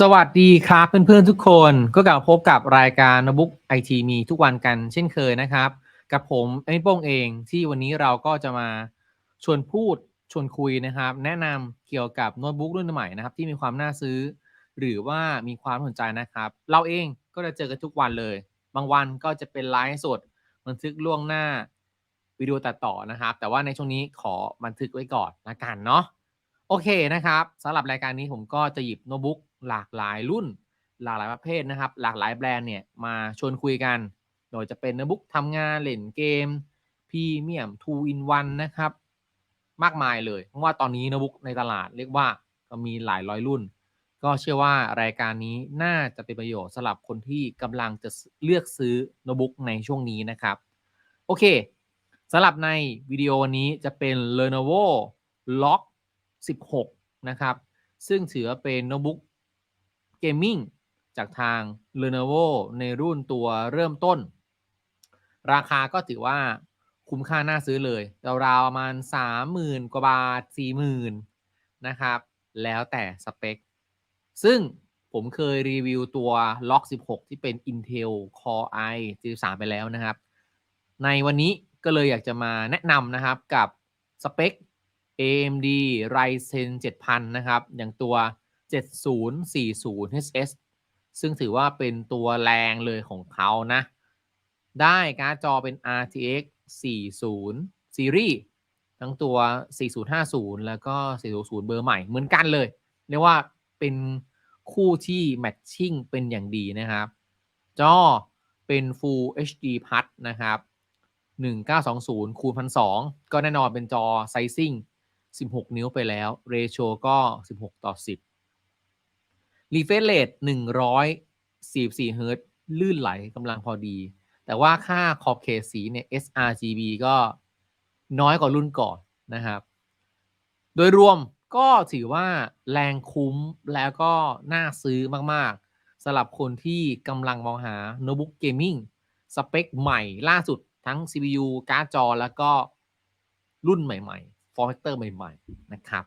สวัสดีครับเพื่อนๆทุกคนก็กลับพบกับรายการนบุ๊กไอทีมีทุกวันกันเช่นเคยนะครับ กับผมไอ้โป้งเองที่วันนี้เราก็จะมาชวนพูดชวนคุยนะครับ แนะนำเกี่ยวกับโน้ตบุ๊กรุ่นใหม่นะครับ ที่มีความน่าซื้อ หรือว่ามีความสนใจนะครับ เราเองก็จะเจอกันทุกวันเลย บางวันก็จะเป็นไลฟ์สดบันทึกล่วงหน้าวิดีโอตัดต่อนะครับ แต่ว่าในช่วงนี้ขอบันทึกไว้ก่อนละกันเนาะโอเคนะครับสำหรับรายการนี้ผมก็จะหยิบโน้ตบุ๊ก หลากหลายรุ่น หลากหลายประเภทนะครับ หลากหลายแบรนด์เนี่ยมาชวนคุยกัน โดยจะเป็นโน้ตบุ๊กทำงานเล่นเกมพรีเมียม2 in 1นะครับ มากมายเลย เพราะว่าตอนนี้โน้ตบุ๊กในตลาดเรียกว่าก็มีหลายร้อยรุ่น ก็เชื่อว่ารายการนี้น่าจะเป็นประโยชน์สำหรับคนที่กำลังจะเลือกซื้อโน้ตบุ๊กในช่วงนี้นะครับ โอเคสำหรับในวิดีโอนี้จะเป็น Lenovo Lock 16 นะครับ ซึ่งถือเป็นโน้ตบุ๊ก เกมมิ่งจากทาง Lenovo ในรุ่นตัวเริ่มต้น ราคาก็ถือว่าคุ้มค่าน่าซื้อเลยราวๆประมาณ 30,000 กว่าบาท 40,000 นะครับ แล้วแต่สเปค ซึ่งผมเคยรีวิวตัว Lock 16 ที่เป็น Intel Core i 13 ไปแล้วนะครับ ในวันนี้ก็เลยอยากจะมาแนะนำนะครับกับสเปค AMD Ryzen 7000 นะครับ อย่างตัว 7040HS ซึ่งถือว่าเป็นตัวแรงเลยของเขานะ ได้การ์ดจอเป็น RTX 40 Series ทั้งตัว 4050 แล้วก็ 400 เบอร์ใหม่เหมือนกันเลย เรียกว่าเป็นคู่ที่แมทชิ่งเป็นอย่างดีนะครับ จอเป็น Full HD Plus นะครับ 1920คูณ1,200ก็แน่นอนเป็นจอไซซิ่ง16 นิ้วไปแล้ว เรโชก็ 16 ต่อ 10 refresh rate 144เฮิร์ตลื่นไหลกำลังพอดี แต่ว่าค่าขอบเขตสีเนี่ย sRGB ก็น้อยกว่ารุ่นก่อนนะครับ โดยรวมก็ถือว่าแรงคุ้มแล้วก็น่าซื้อมากๆสำหรับคนที่กำลังมองหาโน้ตบุ๊กเกมมิ่งสเปคใหม่ล่าสุดทั้ง CPU การ์ดจอ แล้วก็รุ่นใหม่ๆ ฟอร์แฟกเตอร์ใหม่ ๆ นะครับ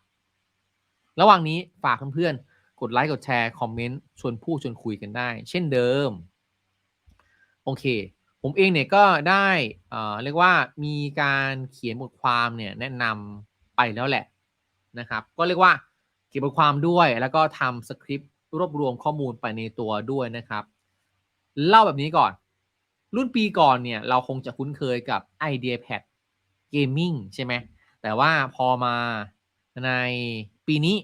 ระหว่างนี้ฝากเพื่อนๆ กดไลค์กดแชร์คอมเมนต์ชวนพูดชวนคุยกันได้ เช่นเดิม โอเค ผมเองเนี่ยก็ได้เรียกว่ามีการเขียนบทความเนี่ยแนะนำไปแล้วแหละนะครับ ก็เรียกว่าเขียนบทความด้วย แล้วก็ทำสคริปต์รวบรวมข้อมูลไปในตัวด้วยนะครับ เล่าแบบนี้ก่อน รุ่นปีก่อนเนี่ยเราคงจะคุ้นเคยกับ IdeaPad Gaming ใช่ไหมแต่ว่าพอมาในปีนี้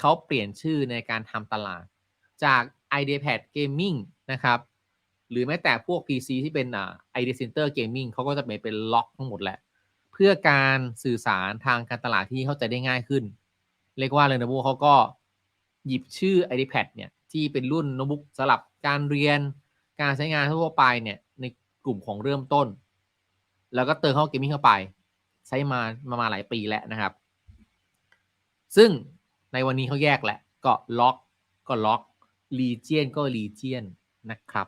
เขาเปลี่ยนชื่อในการทำตลาด จาก IdeaPad Gaming นะครับ หรือแม้แต่พวก PC ที่เป็นอ่า Idea Center Gaming เขาก็จะเป็นเป็นล็อกทั้งหมดแหละ เพื่อการสื่อสารทางการตลาดที่เข้าใจได้ง่ายขึ้น เรียกว่า Lenovo เขาก็หยิบชื่อ IdeaPad เนี่ยที่เป็นรุ่นโน้ตบุ๊กสำหรับการเรียน การใช้งานทั่วไปเนี่ยในกลุ่มของเริ่มต้น แล้วก็เติมเข้าเกมมิ่งเข้าไป ใช้มามามาหลายปีแล้วนะครับ ซึ่ง ในวันนี้เขาแยกแหละก็ล็อกก็ล็อกลีเจียนก็ลีเจียนนะครับ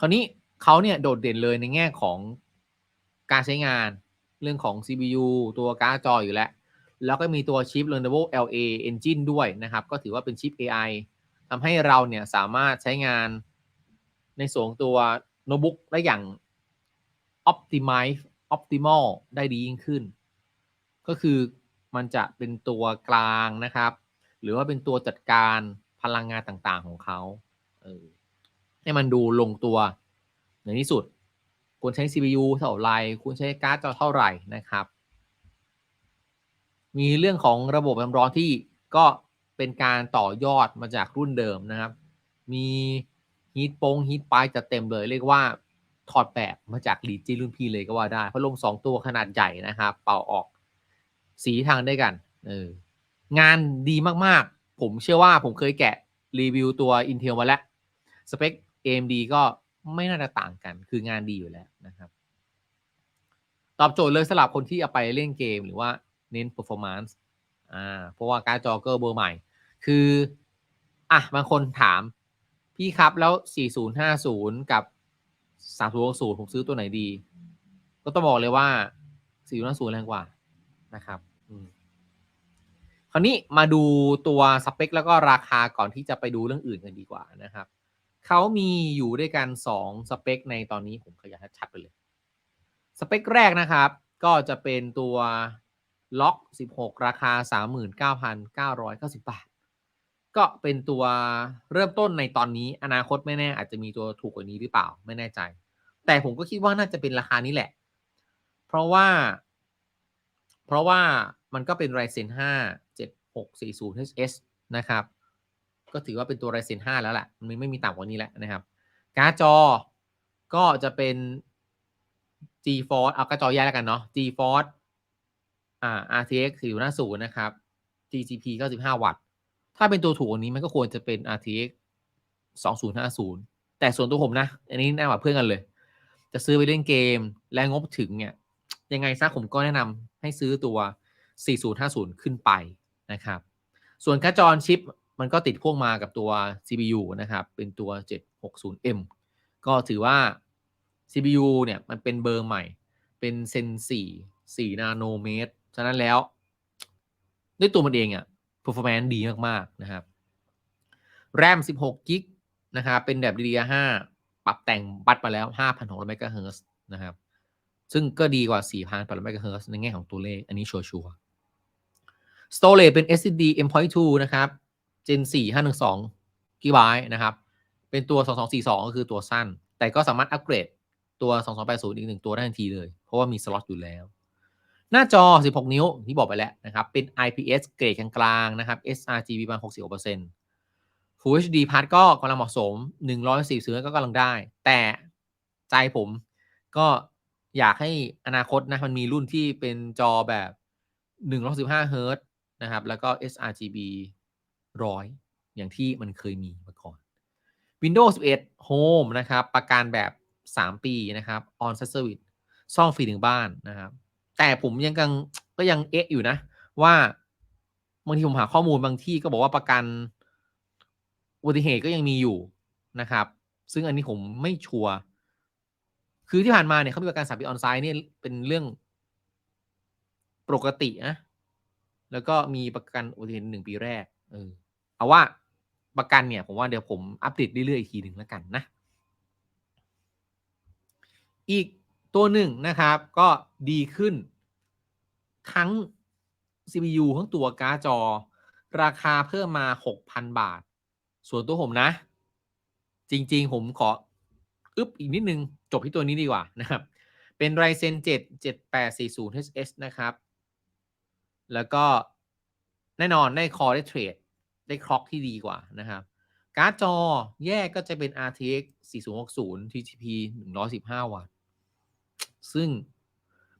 คราวนี้เขาเนี่ยโดดเด่นเลยในแง่ของการใช้งานเรื่องของ CPU ตัวการ์ดจออยู่แล้ว แล้วก็มีตัวชิป Lenovo LA Engine ด้วยนะครับ ก็ถือว่าเป็นชิป AI ทำให้เราเนี่ยสามารถใช้งานในส่วนตัวโน้ตบุ๊กได้อย่าง optimize optimal ได้ดียิ่งขึ้น ก็คือ มันจะเป็นตัวกลางนะครับ หรือว่าเป็นตัวจัดการพลังงานต่างๆของเขาเออให้มันดูลงตัวในที่สุดควรใช้ CPU เท่าไหร่ควรใช้การ์ดจอเท่าไหร่นะครับ มีเรื่องของระบบความร้อนที่ก็เป็นการต่อยอดมาจากรุ่นเดิมนะครับ มีฮีทโปงฮีทปายจะเต็มเลย เรียกว่าถอดแบบมาจากลีจีรุ่นพี่เลยก็ว่าได้ เพัดลม2ตัวขนาดใหญ่นะครับ เป่าออก สีทางด้วยกันเอองานดีมากๆ ผมเชื่อว่าผมเคยแกะรีวิวตัว Intel มาแล้ว สเปค AMD ก็ไม่น่าจะต่างกัน คืองานดีอยู่แล้วนะครับ ตอบโจทย์เลยสำหรับคนที่เอาไปเล่นเกมหรือว่าเน้น performance อ่าเพราะว่าการ์ดจอเกอร์เบอร์ใหม่ คืออะบางคนถาม พี่ครับแล้ว 4050 กับ 3060 ผมซื้อตัวไหนดี ก็ต้องบอกเลยว่า 4050 แรงกว่านะครับ คราวนี้มาดูตัวสเปคแล้วก็ราคาก่อนที่จะไปดูเรื่องอื่นกันดีกว่านะครับเขามีอยู่ด้วยกัน2สเปคในตอนนี้ผมขยายชัดไปเลย สเปคแรกนะครับ ก็จะเป็นตัวล็อก 16 ราคา 39,990 บาท ก็เป็นตัวเริ่มต้นในตอนนี้อนาคตไม่แน่ อาจจะมีตัวถูกกว่านี้หรือเปล่าไม่แน่ใจ แต่ผมก็คิดว่าน่าจะเป็นราคานี้แหละ เพราะว่า เพราะว่ามันก็เป็น Ryzen 5 640 HS นะครับ ก็ถือว่าเป็นตัว Ryzen 5 แล้วแหละมันไม่มีต่ำกว่านี้แล้วนะครับ การ์ดจอก็จะเป็น GeForce เอาการ์ดจอแยกแล้วกันเนาะ GeForce อ่า RTX 4050นะครับ GGP 95 วัตต์ ถ้าเป็นตัวถูกกว่านี้มันก็ควรจะเป็น RTX 2050 แต่ส่วนตัวผมนะ อันนี้แนะนำเพื่อนกันเลย จะซื้อไปเล่นเกมและงบถึงเนี่ย ยังไงซะผมก็แนะนำให้ซื้อตัว 4050 ขึ้นไป นะครับ ส่วนการ์ดจอชิปมันก็ติดพ่วงมากับตัว CPU นะครับ เป็นตัว 760M ก็ถือว่า CPU เนี่ยมันเป็นเบอร์ใหม่ เป็นเซน4 4 นาโนเมตร ฉะนั้นแล้ว ด้วยตัวมันเองอะ่ะ performance ดีมาก ๆ นะครับ RAM 16กิกนะครับ เป็นแบบ DDR5 ปรับแต่งบัตรมาแล้ว 5,600 MHz นะครับ ซึ่งก็ดีกว่า 4,800 MHz ในแง่ของตัวเลข อันนี้ชัวร์ Storage เป็น SSD M.2 นะครับ Gen 4 512 GB นะครับ เป็นตัว 2242 ก็คือตัวสั้น แต่ก็สามารถอัปเกรดตัว 2280 อีกหนึ่งตัวได้ทันทีเลย เพราะว่ามีสล็อตอยู่แล้ว หน้าจอ 16 นิ้วที่บอกไปแล้วนะครับ เป็น IPS เกรดกลางๆนะครับ sRGB ประมาณ60% Full HD พาร์ทก็กำลังเหมาะสม 140ซื้อก็กำลังได้ แต่ใจผมก็อยากให้อนาคตนะมันมีรุ่นที่เป็นจอแบบ115 Hz นะครับ แล้วก็ sRGB 100 อย่างที่มันเคยมีมาก่อน Windows 11 Home นะครับ ประกันแบบ 3 ปีนะครับ On Service ซ่อมฟรีถึงบ้านนะครับ แต่ผมยังกังก็ยังเอ๊ะอยู่นะ ว่าบางทีผมหาข้อมูลบางที่ก็บอกว่าประกันอุบัติเหตุก็ยังมีอยู่นะครับ ซึ่งอันนี้ผมไม่ชัวร์คือที่ผ่านมาเนี่ยเขามีประกันสามปีออนไซต์เนี่ยเป็นเรื่องปกตินะ แล้วก็มีประกันอุบัติเหตุหนึ่งปีแรก เออ เอาว่าประกันเนี่ย ผมว่าเดี๋ยวผมอัปเดตเรื่อยๆอีกทีหนึ่งแล้วกันนะ อีกตัวหนึ่งนะครับก็ดีขึ้น ทั้ง CPU ทั้งตัวการ์ดจอ ราคาเพิ่มมา 6,000 บาท ส่วนตัวผมนะ จริงๆ ผมขออึบอีกนิดนึง จบที่ตัวนี้ดีกว่านะครับ เป็น Ryzen 7 7840 HS นะครับ แล้วก็แน่นอนได้คอได้เทรดได้คล็อกที่ดีกว่านะครับ การ์ดจอแยกก็จะเป็น RTX 4060 TGP 115 วัตต์ ซึ่ง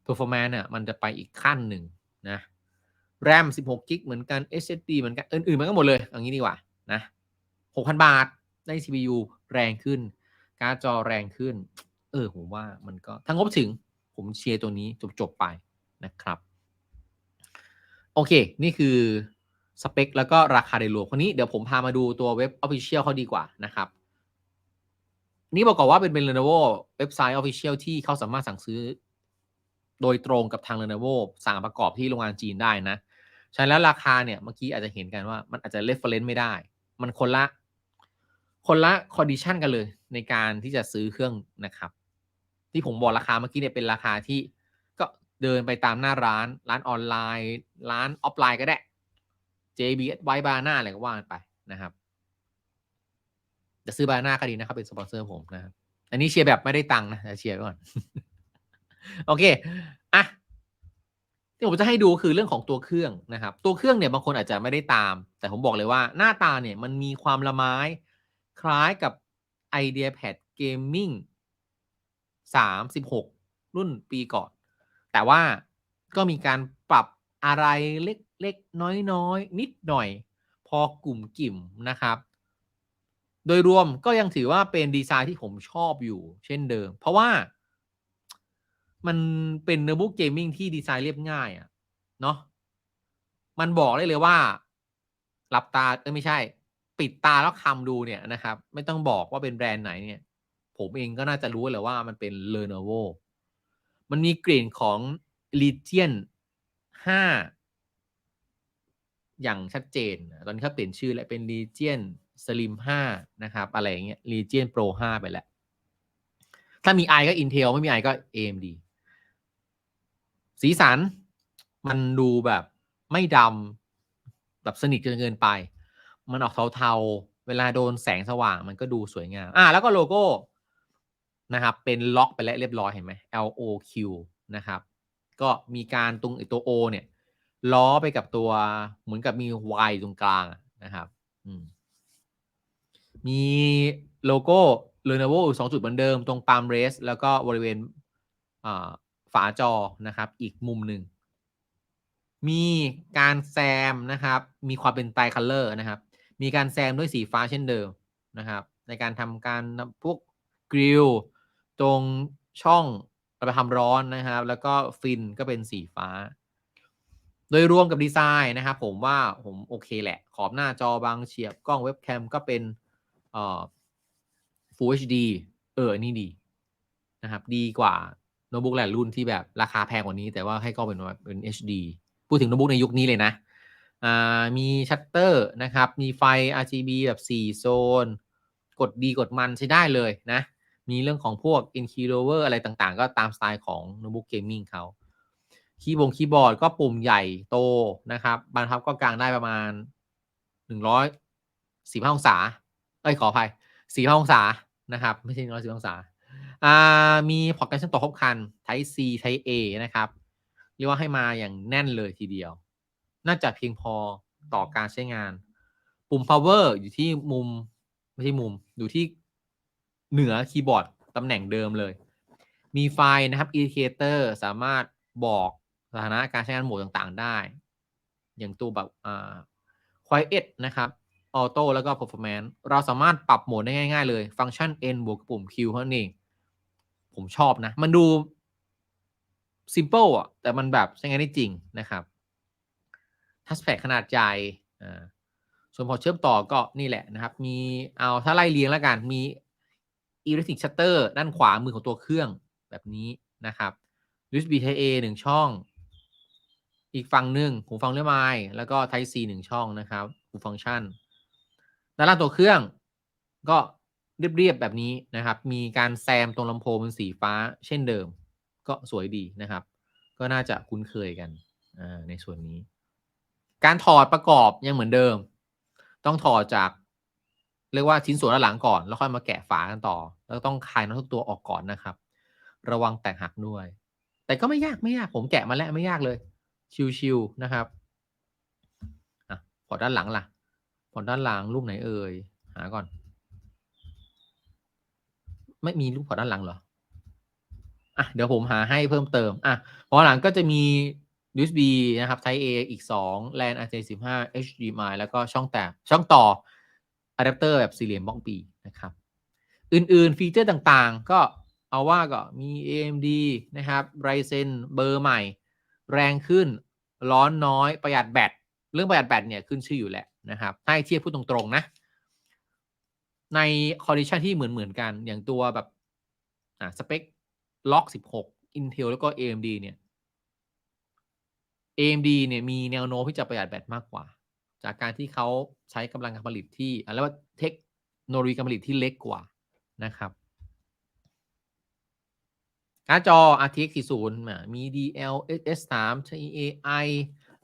performance อะมันจะไปอีกขั้นหนึ่งนะ RAM 16 g b เหมือนกัน SSD เหมือนกัน อื่นๆ มันก็หมดเลยอย่างนี้ดีกว่านะ6,000 บาท ได้ CPU แรงขึ้น การ์ดจอแรงขึ้น เออ ผมว่ามันก็ทั้งงบถึงผมเชียร์ตัวนี้จบ ๆ ไปนะครับ โอเค นี่คือสเปค แล้วก็ราคาโดยรวมคนนี้เดี๋ยวผมพามาดูตัวเว็บ Official เขาดีกว่านะครับ นี่บอกก่อนว่าเป็นเป็น Lenovo เว็บไซต์ Official ที่เขาสามารถสั่งซื้อ โดยตรงกับทาง Lenovo สั่งประกอบที่โรงงานจีนได้นะ ใช่แล้วราคาเนี่ยเมื่อกี้อาจจะเห็นกันว่ามันอาจจะ reference ไม่ได้ มันคนละ คนละ condition กันเลยในการที่จะซื้อเครื่องนะครับ ที่ผมบอกราคาเมื่อกี้เนี่ยเป็นราคาที่ เดินไปตามหน้าร้านร้านออนไลน์ ร้านออฟไลน์ก็ได้ JB ไว้บาหน้าอะไรก็ว่ากันไปนะครับจะซื้อบาหน้าก็ดีนะครับ เป็นสปอนเซอร์ผมนะครับอันนี้เชียร์แบบไม่ได้ตังค์นะเชียร์ก่อน โอเคอะที่ผมจะให้ดูคือเรื่องของตัวเครื่องนะครับ ตัวเครื่องเนี่ยบางคนอาจจะไม่ได้ตาม แต่ผมบอกเลยว่าหน้าตาเนี่ยมันมีความละไม้คล้ายกับ IdeaPad Gaming 36 รุ่นปีก่อน แต่ว่าก็มีการปรับอะไรเล็กๆน้อยๆนิดหน่อย พอกลุ่มกิ่มนะครับ โดยรวมก็ยังถือว่าเป็นดีไซน์ที่ผมชอบอยู่ เช่นเดิม เพราะว่า มันเป็นเนอร์บุ๊กเกมมิ่งที่ดีไซน์เรียบง่ายอะ่ะเนาะมันบอกได้เลยว่า หลับตาเออไม่ใช่ ปิดตาแล้วคำดูเนี่ยนะครับ ไม่ต้องบอกว่าเป็นแบรนด์ไหนเนี่ย ผมเองก็น่าจะรู้เลยว่ามันเป็น Lenovo มันมีกลิ่นของ Legion 5อย่างชัดเจน ตอนนี้เขาเปลี่ยนชื่อแล้วเป็น Legion Slim 5นะครับ อะไรอย่างเงี้ย Legion Pro 5ไปแล้ว ถ้ามี i ก็ Intel ไม่มี i ก็ AMD สีสันมันดูแบบไม่ดำแบบสนิทจนเกินไป มันออกเทาๆ เวลาโดนแสงสว่างมันก็ดูสวยงาม อะแล้วก็โลโก้ นะครับเป็นล็อกไปแล้วเรียบร้อยเห็นไหม LOQ นะครับก็มีการตรงตัว O เนี่ยล้อไปกับตัวเหมือนกับมี Y ตรงกลางนะครับมีโลโก้ Lenovo สองจุดเหมือนเดิม ตรงปาล์มเรสแล้วก็บริเวณอ่าฝาจอนะครับ อีกมุมหนึ่ง มีการแซมนะครับ มีความเป็นไตคัลเลอร์นะครับ มีการแซมด้วยสีฟ้าเช่นเดิมนะครับ ในการทำการพวกกริล ตรงช่องระบายความร้อนนะครับ แล้วก็ฟินก็เป็นสีฟ้า โดยรวมกับดีไซน์นะครับผมว่าผมโอเคแหละ ขอบหน้าจอบางเฉียบกล้องเว็บแคมก็เป็นเอ่อ Full HD เออนนี่ดีนะครับ ดีกว่าโน้ตบุ๊กหลายรุ่นที่แบบราคาแพงกว่านี้ แต่ว่าให้กล้องเป็นเป็น HD พูดถึงโน้ตบุ๊กในยุคนี้เลยนะอ่ามีชัตเตอร์นะครับ มีไฟ RGB แบบ 4 โซน กดดีกดมันใช้ได้เลยนะ มีเรื่องของพวก i n k e y lower อะไรต่างๆ ก็ตามสไตล์ของโน้ตบุ๊กเกมมิ่งเขาคีย์บงคีย์บอร์ดก็ปุ่มใหญ่โตนะครับบรรทับก็กลางได้ประมาณ145องศา เอ้ยขออภัย45องศานะครับ ไม่ใช่145องศาอ่ามีพอร์ตการเชื่อมต่อครบคัน Type C Type A นะครับ เรียกว่าให้มาอย่างแน่นเลยทีเดียว น่าจะเพียงพอต่อการใช้งาน ปุ่ม power อยู่ที่มุม ไม่ใช่มุมอยู่ที่ เหนือคีย์บอร์ดตำแหน่งเดิมเลย มีไฟนะครับ indicator สามารถบอกสถานะการใช้งานโหมดต่างๆได้ อย่างตัวแบบอ่า quiet นะครับ auto แล้วก็ performance เราสามารถปรับโหมดได้ง่าย ๆ เลย ฟังก์ชัน n บวกปุ่ม q เท่านั้นเองผมชอบนะ มันดู simple อะ แต่มันแบบใช้งานได้จริงนะครับทัชแพดขนาดใหญ่อ่าส่วนพอเชื่อมต่อก็นี่แหละนะครับ มีเอาถ้าไล่เรียงแล้วกัน มี electric shutter ด้านขวามือของตัวเครื่องแบบนี้นะครับ USB Type A หนึ่งช่อง อีกฝั่งหนึ่งหูฟังเรียไม้แล้วก็ Type C หนึ่งช่องนะครับหูฟังก์ชันด้านล่างตัวเครื่องก็เรียบๆแบบนี้นะครับ มีการแซมตรงลำโพงเป็นสีฟ้าเช่นเดิม ก็สวยดีนะครับ ก็น่าจะคุ้นเคยกันในส่วนนี้ การถอดประกอบยังเหมือนเดิม ต้องถอดจาก เรียกว่าชิ้นส่วนด้านหลังก่อนแล้วค่อยมาแกะฝากันต่อ แล้วต้องคลายน็อตทุกตัวออกก่อนนะครับ ระวังแตกหักด้วย แต่ก็ไม่ยากไม่ยากผมแกะมาแล้วไม่ยากเลย ชิวๆนะครับอะพอด้านหลังล่ะพอด้านหลังรูปไหนเอ่ยหาก่อน ไม่มีรูปพอด้านหลังเหรออะเดี๋ยวผมหาให้เพิ่มเติมอะพอหลังก็จะมี USB นะครับ Type A อีก 2 LAN RJ15 HDMI แล้วก็ช่องแตกช่องต่อ อะแดปเตอร์แบบสี่เหลี่ยมบ้องปีนะครับ อื่นๆ ฟีเจอร์ต่างๆ ก็เอาว่าก็มี AMD นะครับ Ryzen เบอร์ใหม่ แรงขึ้น ร้อนน้อยประหยัดแบต เรื่องประหยัดแบตเนี่ยขึ้นชื่ออยู่แหละนะครับให้เทียบพูดตรงๆนะ ในคอนดิชันที่เหมือนๆกันอย่างตัวแบบอ่าสเปคล็อก 16 Intel แล้วก็ AMD เนี่ย AMD เนี่ยมีแนวโน้มที่จะประหยัดแบตมากกว่า จากการที่เขาใช้กำลังการผลิตที่อะไรว่าเทคโนโลยีการผลิตที่เล็กกว่านะครับการ์ดจอ RTX 40 มี DLSS 3ใช้ AI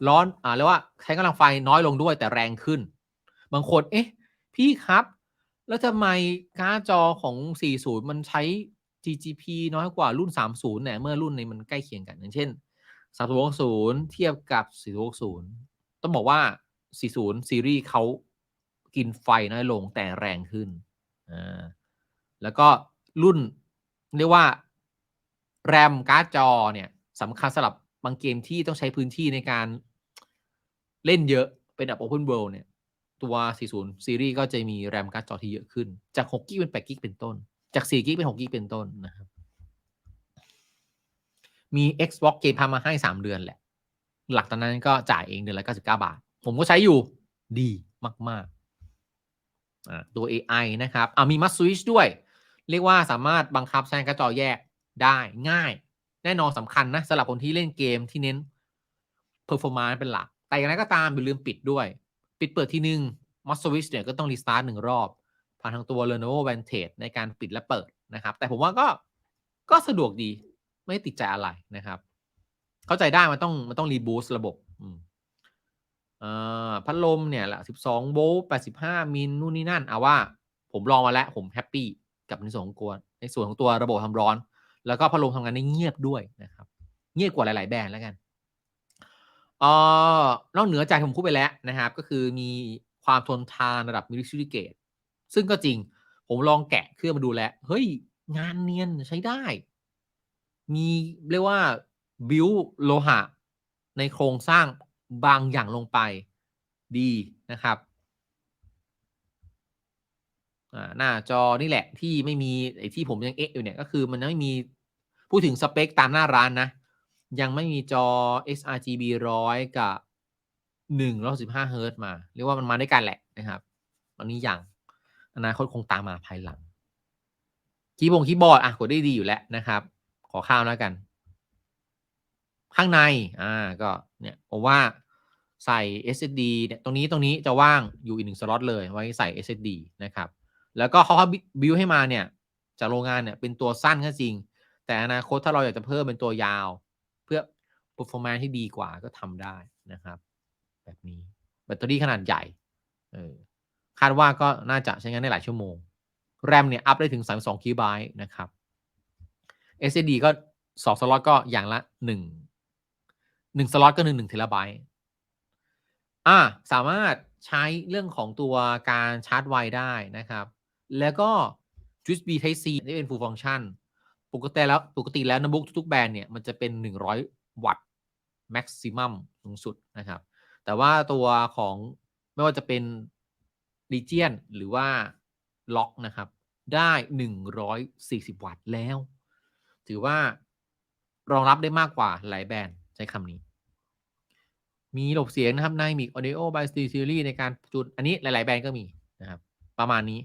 ร้อนอ่าเรียกว่าใช้กำลังไฟน้อยลงด้วยแต่แรงขึ้น บางคน เอ๊ะ พี่ครับ แล้วทำไมการ์ดจอของ 40 มันใช้ GGP น้อยกว่ารุ่น 30เนี่ยเมื่อรุ่นนี้มันใกล้เคียงกัน อย่างเช่น3060 เทียบกับ 4060 ต้องบอกว่า 40 ซีรีส์เขากินไฟน้อยลงแต่แรงขึ้นอ่าแล้วก็รุ่นเรียกว่าแรมการ์ดจอเนี่ยสำคัญสำหรับบางเกมที่ต้องใช้พื้นที่ในการเล่นเยอะเป็นแบบ Open World เนี่ย ตัว 40 ซีรีส์ก็จะมีแรมการ์ดจอที่เยอะขึ้น จาก 6 กิกเป็น 8 กิกเป็นต้น จาก 4 กิกเป็น 6 กิกเป็นต้นนะครับ มี Xbox Game Pass มาให้ 3 เดือนแหละ หลักตอนนั้นก็จ่ายเองเดือนละ 99 บาท ผมก็ใช้อยู่ดีมากๆตัว AI นะครับอ่ามีมัสสวิชด้วย เรียกว่าสามารถบังคับใช้กร์ดจอแยกได้ง่าย แน่นอนสำคัญนะสำหรับคนที่เล่นเกมที่เน้น performance เป็นหลัก แต่อย่างไรก็ตามอย่าลืมปิดด้วย ปิดเปิดทีนึงมอสวิชเนี่ยก็ต้องรีสตาร์ทหนึ่งรอบผ่านทางตัว Lenovo Vantage ในการปิดและเปิดนะครับ แต่ผมว่าก็ก็สะดวกดีไม่ติดใจอะไรนะครับ เข้าใจได้มันต้องมันต้องรีบูสระบบอืม พัดลมเนี่ยละ12 โวลต์ 85 มิลนู่นนี่นั่นเอาว่าผมลองมาแล้วผมแฮปปี้กับในส่วนของตัวในส่วนของตัวระบบทำร้อน แล้วก็พัดลมทำงานได้เงียบด้วยนะครับ เงียบกว่าหลาย ๆ แบรนด์แล้วกันออนอกเหนือจากผมพูดไปแล้วนะครับ ก็คือมีความทนทานระดับมิลลิซิลิเกตซึ่งก็จริง ผมลองแกะเครื่องมาดูแล้ว เฮ้ย งานเนียนใช้ได้ มีเรียกว่าบิวโลหะ ในโครงสร้าง บางอย่างลงไปดีนะครับหน้าจอนี่แหละที่ไม่มีไอ้ที่ผมยังเอ๊ะอยู่เนี่ยก็คือมันยังไม่มีพูดถึงสเปคตามหน้าร้านนะ ยังไม่มีจอ sRGB 100กับ115 Hz มา เรียกว่ามันมาด้วยกันแหละนะครับ ตอนนี้ยังอนาคตคงตามมาภายหลัง คีย์บงคีย์บอร์ดอะกดได้ดีอยู่แล้วนะครับ ขอข้าวแล้วกัน ข้างในอ่าก็ เนี่ยผมว่าใส่ SSD เนี่ยตรงนี้ตรงนี้จะว่างอยู่อีกหนึ่งสล็อตเลยไว้ใส่ SSD นะครับ แล้วก็เขาบิวให้มาเนี่ยจากโรงงานเนี่ยเป็นตัวสั้นก็จริง แต่อนาคตถ้าเราอยากจะเพิ่มเป็นตัวยาว เพื่อ performance ที่ดีกว่าก็ทำได้นะครับ แบบนี้แบตเตอรี่ขนาดใหญ่เออคาดว่าก็น่าจะใช้งานได้หลายชั่วโมง แรมเนี่ยอัพได้ถึง 32 กิกะไบต์นะครับ SSD ก็สองสล็อตก็อย่างละหนึ่ง หนึ่งสล็อตก็หนึ่งหนึ่งเทราไบต์อ่าสามารถใช้เรื่องของตัวการชาร์จไวได้นะครับ แล้วก็ USB Type C ที่เป็น full function ปกติแล้วปกติแล้วโน้ตบุ๊กทุกๆแบรนด์เนี่ยมันจะเป็น 100 วัตต์ maximum สูงสุดนะครับ แต่ว่าตัวของไม่ว่าจะเป็น Legion หรือว่าล็อกนะครับ ได้ 140 วัตต์แล้ว ถือว่ารองรับได้มากกว่าหลายแบรนด์ ใช้คำนี้ มีระบเสียงนะครับใน Mic Audio by Steel Series ในการจุดอันนี้หลาย ๆ แบรนด์ก็มีนะครับ ประมาณนี้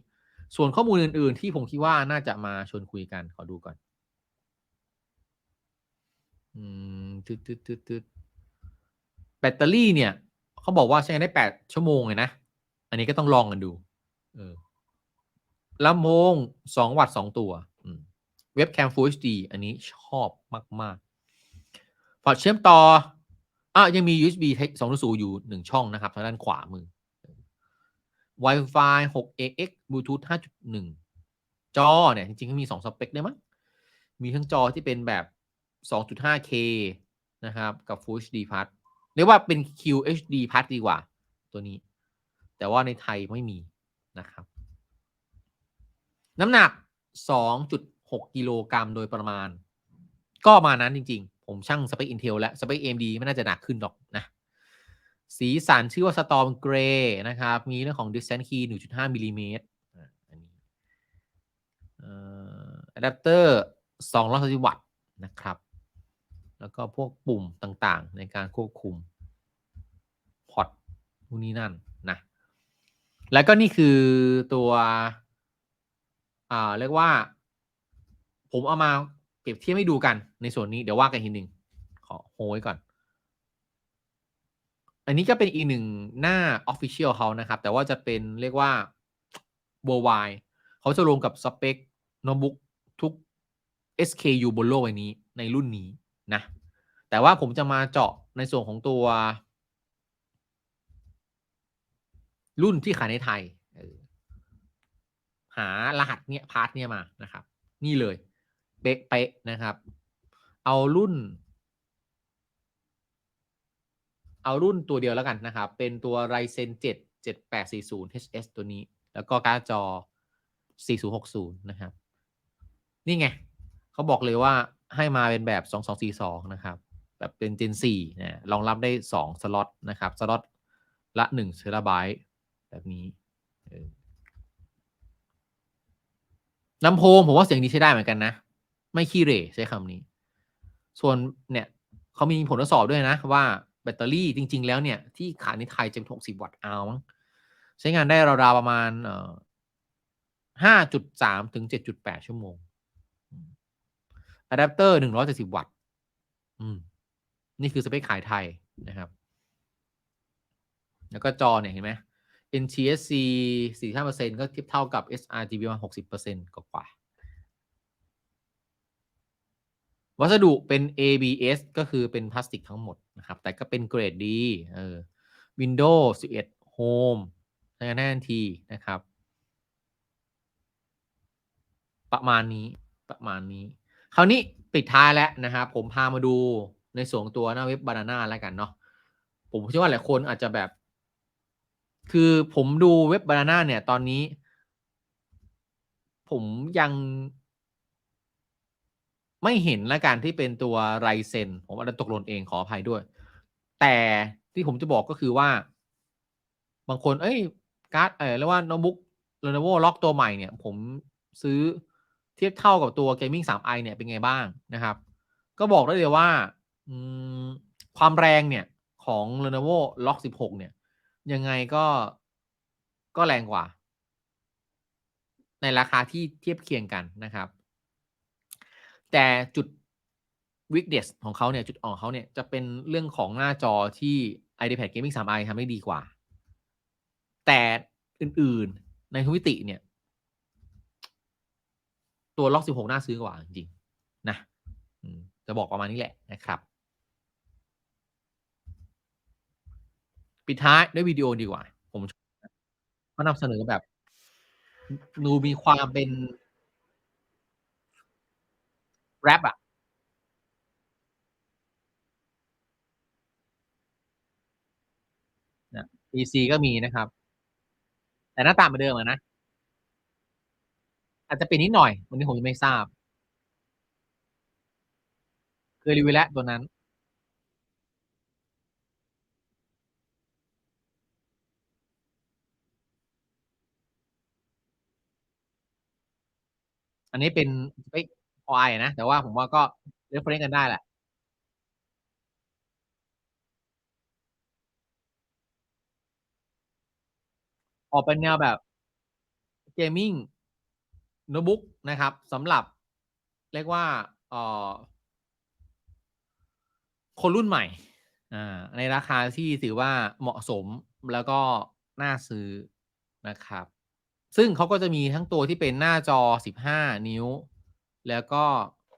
ส่วนข้อมูลอื่น ๆ ที่ผมคิดว่าน่าจะมาชวนคุยกันขอดูก่อน อืมตึดตึดตึดตึดแบตเตอรี่เนี่ยเขาบอกว่าใช้ได้8ชั่วโมงเลยนะ อันนี้ก็ต้องลองกันดู เออลำโพง2วัตต์2ตัว เว็บแคม Full HD อันนี้ชอบมาก ๆ อร์ตเชื่อมต่ออะยังมี USB 2.0อยู่1ช่องนะครับทางด้านขวามือ Wi-Fi 6AX Bluetooth 5.1 จอเนี่ย จริงๆก็มี 2 สเปคได้มั้งมีทั้งจอที่เป็นแบบ 2.5K นะครับ กับ Full HD Plus เรียกว่าเป็น QHD Plus ดีกว่า ตัวนี้ แต่ว่าในไทยไม่มีนะครับ น้ำหนัก 2.6 กิโลกรัมโดยประมาณ ก็มานั้นจริง ๆ ผมช่างสเปค Intel และสเปค AMD ไม่น่าจะหนักขึ้นหรอกนะ สีสันชื่อว่า Storm Gray นะครับ มีเรื่องของ Distance Key 1.5มิลลิเมตรอันนี้อะแดปเตอร์230วัตต์นะครับ แล้วก็พวกปุ่มต่างๆ ในการควบคุมพอร์ตพวกนี้นั่นนะ แล้วก็นี่คือตัว อ่า เรียกว่า ผมเอามา รียบเทียบให้ดูกันในส่วนนี้เดี๋ยวว่ากันทีหนึ่งขอโฮไว้ก่อน อันนี้ก็เป็นอีกหนึ่งหน้า Official เขานะครับ แต่ว่าจะเป็นเรียกว่า worldwide เขาจะรวมกับสเปคโน้ตบุ๊กทุก SKU บนโลกใบนี้ในรุ่นนี้นะ แต่ว่าผมจะมาเจาะในส่วนของตัว รุ่นที่ขายในไทย หารหัสเนี่ยพาร์ทเนี่ยมานะครับ นี่เลย เป๊ะๆนะครับ เอารุ่น เอารุ่นตัวเดียวแล้วกันนะครับ เป็นตัว Ryzen 7 7840 HS ตัวนี้ แล้วก็การ์ดจอ 4060 นะครับ นี่ไง เขาบอกเลยว่าให้มาเป็นแบบ 2242 นะครับ แบบเป็น Gen 4นะรองรับได้ 2 สล็อตนะครับ สล็อตละ1เทราไบต์แบบนี้ลำโพงผมว่าเสียงดีใช้ได้เหมือนกันนะ ไม่ขี้เหร่ใช้คำนี้ ส่วนเนี่ยเขามีผลทดสอบด้วยนะ ว่าแบตเตอรี่จริง ๆ แล้วเนี่ย ที่ขายในไทยจะเป็น60วัตต์เอามั้งใช้งานได้ราวๆประมาณเอ่อ5.3ถึง7.8ชั่วโมงอะแดปเตอร์170วัตต์อืม นี่คือสเปคขายไทยนะครับ แล้วก็จอเนี่ยเห็นไหม NTSC 45%ก็เทียบเท่ากับ sRGB ประมาณ60%กว่าๆ วัสดุเป็น ABS ก็คือเป็นพลาสติกทั้งหมดนะครับ แต่ก็เป็นเกรดดีเออ Windows 11 Home ใช้งานทันทีนะครับ ประมาณนี้ประมาณนี้ คราวนี้ปิดท้ายแล้วนะครับ ผมพามาดูในส่วนตัวหน้าเว็บบานาน่าแล้วกันเนาะผมเชื่อว่าหลายคนอาจจะแบบ คือผมดูเว็บบานาน่าเนี่ยตอนนี้ ผมยัง ไม่เห็นละกันที่เป็นตัวไรเซนผมอาจจะตกหล่นเองขออภัยด้วย แต่ที่ผมจะบอกก็คือว่า บางคน เอ้ย การ์ดเออเรียกว่าโน้ตบุ๊ก Lenovo ล็อกตัวใหม่เนี่ย ผมซื้อเทียบเท่ากับตัว Gaming 3i เนี่ยเป็นไงบ้างนะครับ ก็บอกได้เลยว่าความแรงเนี่ยของ Lenovo Lock 16 เนี่ย ยังไงก็ก็แรงกว่า ในราคาที่เทียบเคียงกันนะครับ แต่จุด weakness ของเขาเนี่ยจุดอ่อนเขาเนี่ยจะเป็นเรื่องของหน้าจอที่ iPad Gaming 3i ทำได้ดีกว่า แต่อื่นๆในทุกมิติเนี่ย ตัวล็อก 16 น่าซื้อกว่าจริงๆนะจะบอกประมาณนี้แหละนะครับ ปิดท้ายด้วยวิดีโอดีกว่า ผมก็นำเสนอแบบ ดูมีความเป็น แรปอะนะ PC ก็มีนะครับ แต่หน้าตาเหมือนเดิมอะนะ อาจจะเป็นนิดหน่อย วันนี้ผมยังไม่ทราบ เคยรีวิวแล้วตัวนั้นอันนี้เป็นสเปค Core i นะ แต่ว่าผมว่าก็ reference กันได้แหละออกเป็นแนวแบบ Gaming โน้ตบุ๊กนะครับสำหรับ เรียกว่าเอ่อคนรุ่นใหม่อ่าในราคาที่ถือว่าเหมาะสมแล้วก็น่าซื้อนะครับ ซึ่งเขาก็จะมีทั้งตัวที่เป็นหน้าจอ 15 นิ้ว แล้วก็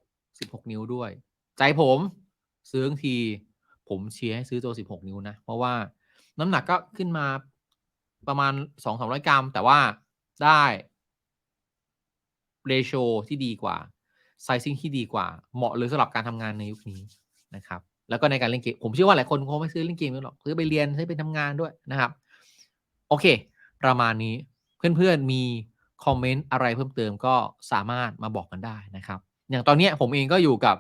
16 นิ้วด้วย ใจผมซื้อที ผมเชียร์ให้ซื้อตัว 16 นิ้วนะ เพราะว่าน้ำหนักก็ขึ้นมาประมาณ 2-300 กรัม แต่ว่าได้เรโชที่ดีกว่าไซซิ่งที่ดีกว่า เหมาะเลยสำหรับการทำงานในยุคนี้นะครับ แล้วก็ในการเล่นเกม ผมเชื่อว่าหลายคนคงไม่ซื้อเล่นเกมหรอกซื้อไปเรียนซื้อไปทำงานด้วยนะครับ โอเค ประมาณนี้เพื่อนๆมี คอมเมนต์อะไรเพิ่มเติมก็สามารถมาบอกกันได้นะครับ อย่างตอนนี้ผมเองก็อยู่กับ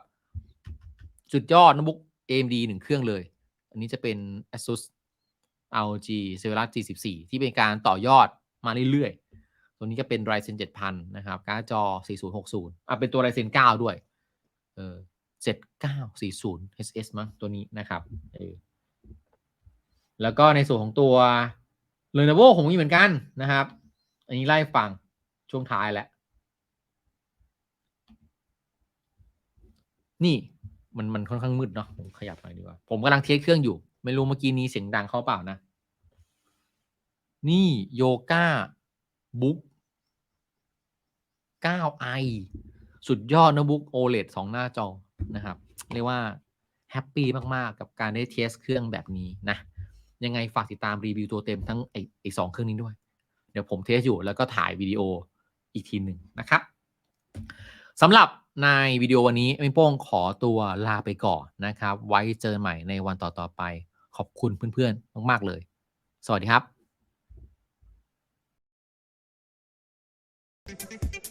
สุดยอดโน้ตบุ๊ก AMD หนึ่งเครื่องเลย อันนี้จะเป็น ASUS ROG Zephyrus G14 ที่เป็นการต่อยอดมาเรื่อยๆ ตัวนี้ก็เป็น Ryzen 7000 นะครับ การ์ดจอ 4060 อะ เป็นตัว Ryzen 9 ด้วย เออ7940 HS มั้งตัวนี้นะครับเออแล้วก็ในส่วนของตัว Lenovo ผมมีเหมือนกันนะครับ อันนี้ไล่ฟัง ช่วงท้ายแล้ว นี่มันมันค่อนข้างมืดเนาะผมขยับหน่อยดีกว่า ผมกำลังเทสเครื่องอยู่ ไม่รู้เมื่อกี้นี้เสียงดังเขาเปล่านะ นี่โยก a บุ๊ก 9i สุดยอดโน้ตบุ๊ก OLED สองหน้าจอนะครับ เรียกว่าแฮปปี้มาก ๆ กับการได้เทสเครื่องแบบนี้นะ ยังไงฝากติดตามรีวิวตัวเต็มทั้งไอ้ไอ้สองเครื่องนี้ด้วย เดี๋ยวผมเทสอยู่แล้วก็ถ่ายวิดีโอ อีกทีหนึ่งนะครับสำหรับในวิดีโอวันนี้เอ็มโป้งขอตัวลาไปก่อนนะครับ ไว้เจอใหม่ในวันต่อๆไปขอบคุณเพื่อนๆ มาก ๆ เลย สวัสดีครับ